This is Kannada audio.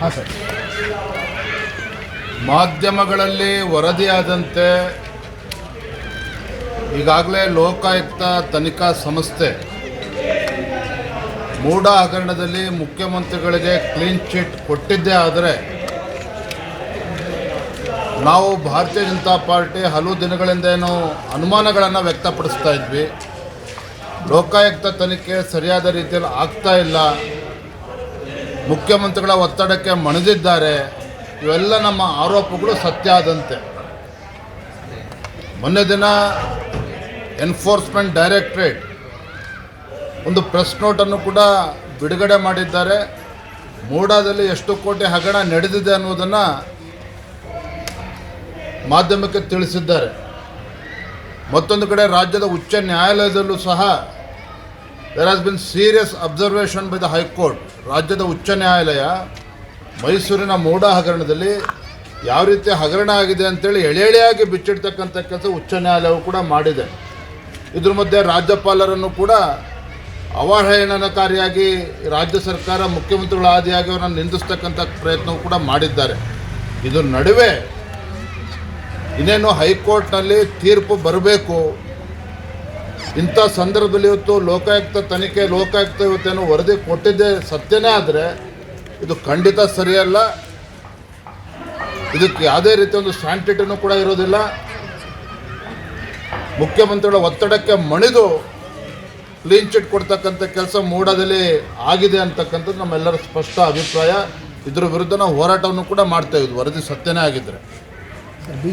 ಹಾಂ ಸರ್ ಮಾಧ್ಯಮಗಳಲ್ಲಿ ವರದಿಯಾದಂತೆ ಈಗಾಗಲೇ ಲೋಕಾಯುಕ್ತ ತನಿಖಾ ಸಂಸ್ಥೆ ಮೂಢ ಹಗರಣದಲ್ಲಿ ಮುಖ್ಯಮಂತ್ರಿಗಳಿಗೆ ಕ್ಲೀನ್ ಚಿಟ್ ಕೊಟ್ಟಿದ್ದೇ ಆದರೆ ನಾವು ಭಾರತೀಯ ಜನತಾ ಪಾರ್ಟಿ ಹಲವು ದಿನಗಳಿಂದ ಏನು ಅನುಮಾನಗಳನ್ನು ವ್ಯಕ್ತಪಡಿಸ್ತಾ ಇದ್ವಿ. ಲೋಕಾಯುಕ್ತ ತನಿಖೆ ಸರಿಯಾದ ರೀತಿಯಲ್ಲಿ ಆಗ್ತಾ ಇಲ್ಲ. ಮುಖ್ಯಮಂತ್ರಿಗಳ ಒತ್ತಡಕ್ಕೆ ಮಣಿದಿದ್ದಾರೆ. ಇವೆಲ್ಲ ನಮ್ಮ ಆರೋಪಗಳು ಸತ್ಯ ಆದಂತೆ. ಮೊನ್ನೆ ದಿನ ಎನ್ಫೋರ್ಸ್ಮೆಂಟ್ ಡೈರೆಕ್ಟ್ರೇಟ್ ಒಂದು ಪ್ರೆಸ್ ನೋಟನ್ನು ಕೂಡ ಬಿಡುಗಡೆ ಮಾಡಿದ್ದಾರೆ. ಮೂಡಾದಲ್ಲಿ ಎಷ್ಟು ಕೋಟಿ ಹಗರಣ ನಡೆದಿದೆ ಅನ್ನೋದನ್ನು ಮಾಧ್ಯಮಕ್ಕೆ ತಿಳಿಸಿದ್ದಾರೆ. ಮತ್ತೊಂದು ಕಡೆ ರಾಜ್ಯದ ಉಚ್ಚ ನ್ಯಾಯಾಲಯದಲ್ಲೂ ಸಹ there has been serious observation by the high court ರಾಜ್ಯದ ಉಚ್ಚ ನ್ಯಾಯಾಲಯ ಮೈಸೂರಿನ ಮೂಡ ಹಗರಣದಲ್ಲಿ ಯಾವ ರೀತಿ ಹಗರಣ ಆಗಿದೆ ಅಂತೇಳಿ ಎಳೆ ಎಳೆಯಾಗಿ ಬಿಚ್ಚಿಡ್ತಕ್ಕಂಥ ಕೆಲಸ ಉಚ್ಚ ನ್ಯಾಯಾಲಯವು ಕೂಡ ಮಾಡಿದೆ. ಇದ್ರ ಮಧ್ಯೆ ರಾಜ್ಯಪಾಲರನ್ನು ಕೂಡ ಅವಹೇಳನಕಾರಿಯಾಗಿ ರಾಜ್ಯ ಸರ್ಕಾರ ಮುಖ್ಯಮಂತ್ರಿಗಳ ಆದಿಯಾಗಿ ಅವರನ್ನು ನಿಂದಿಸ್ತಕ್ಕಂಥ ಪ್ರಯತ್ನವೂ ಕೂಡ ಮಾಡಿದ್ದಾರೆ. ಇದರ ನಡುವೆ ಇನ್ನೇನು ಹೈಕೋರ್ಟ್ನಲ್ಲಿ ತೀರ್ಪು ಬರಬೇಕು ಇಂಥ ಸಂದರ್ಭದಲ್ಲಿ ಇವತ್ತು ಲೋಕಾಯುಕ್ತ ತನಿಖೆ, ಲೋಕಾಯುಕ್ತ ಇವತ್ತೇನು ವರದಿ ಕೊಟ್ಟಿದ್ದೇ ಸತ್ಯನೇ ಆದರೆ ಇದು ಖಂಡಿತ ಸರಿಯಲ್ಲ. ಇದಕ್ಕೆ ಯಾವುದೇ ರೀತಿಯ ಒಂದು ಸ್ಯಾಂಟಿಟಿನೂ ಕೂಡ ಇರೋದಿಲ್ಲ. ಮುಖ್ಯಮಂತ್ರಿಗಳ ಒತ್ತಡಕ್ಕೆ ಮಣಿದು ಕ್ಲೀನ್ ಚಿಟ್ ಕೊಡ್ತಕ್ಕಂಥ ಕೆಲಸ ಮೂಡದಲ್ಲಿ ಆಗಿದೆ ಅಂತಕ್ಕಂಥದ್ದು ನಮ್ಮೆಲ್ಲರ ಸ್ಪಷ್ಟ ಅಭಿಪ್ರಾಯ. ಇದ್ರ ವಿರುದ್ಧ ನಾವು ಹೋರಾಟವನ್ನು ಕೂಡ ಮಾಡ್ತಾ ಇದ್ವಿ. ವರದಿ ಸತ್ಯನೇ ಆಗಿದ್ದರೆ